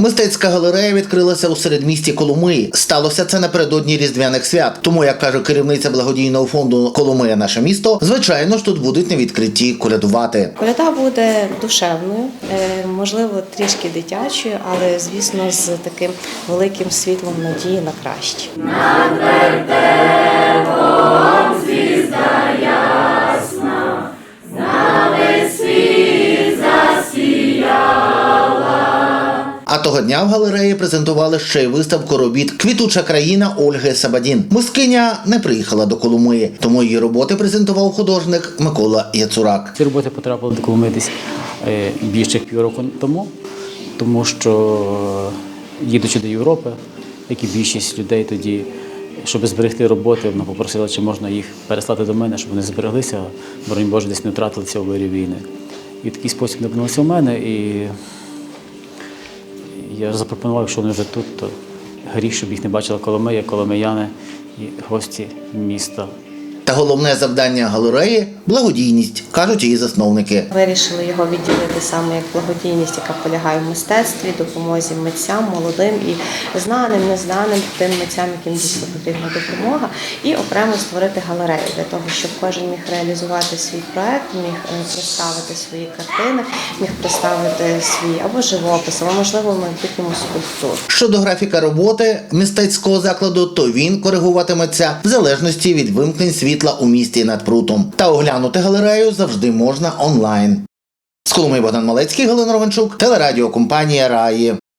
Мистецька галерея відкрилася у середмісті Коломиї. Сталося це напередодні різдвяних свят. Тому, як каже керівниця благодійного фонду Коломия наше місто, звичайно ж тут будуть на відкритті колядувати. Коляда буде душевною, е, можливо, трішки дитячою, але звісно з таким великим світлом надії на краще. А того дня в галереї презентували ще й виставку робіт Квітуча країна Ольги Сабадін. Мискиня не приїхала до Коломиї, тому її роботи презентував художник Микола Яцурак. Ці роботи потрапили до Коломи десь е, більше півроку тому, тому що е, їдучи до Європи, як і більшість людей тоді, щоб зберегти роботи, вона попросила, чи можна їх переслати до мене, щоб вони збереглися, боронь Боже, десь не втратилися у вирі війни. І такий спосіб не у мене. І я запропонував, якщо вони вже тут, то гріх, щоб їх не бачила Коломия, коломияни і гості міста. Та головне завдання галереї благодійність, кажуть її засновники. Вирішили його відділити саме як благодійність, яка полягає в мистецтві, допомозі митцям, молодим і знаним, незнаним тим митцям, яким дійсно потрібна допомога, і окремо створити галерею для того, щоб кожен міг реалізувати свій проект, міг е, представити свої картини, міг представити свій або живопис, або можливо майбутньому скульптуру. Щодо графіка роботи мистецького закладу, то він коригуватиметься в залежності від вимкнень світла у місті над прутом. Та оглянути галерею завжди можна онлайн. З Коломиї Богдан Малецький, Галина Ровенчук, телерадіокомпанія Раї.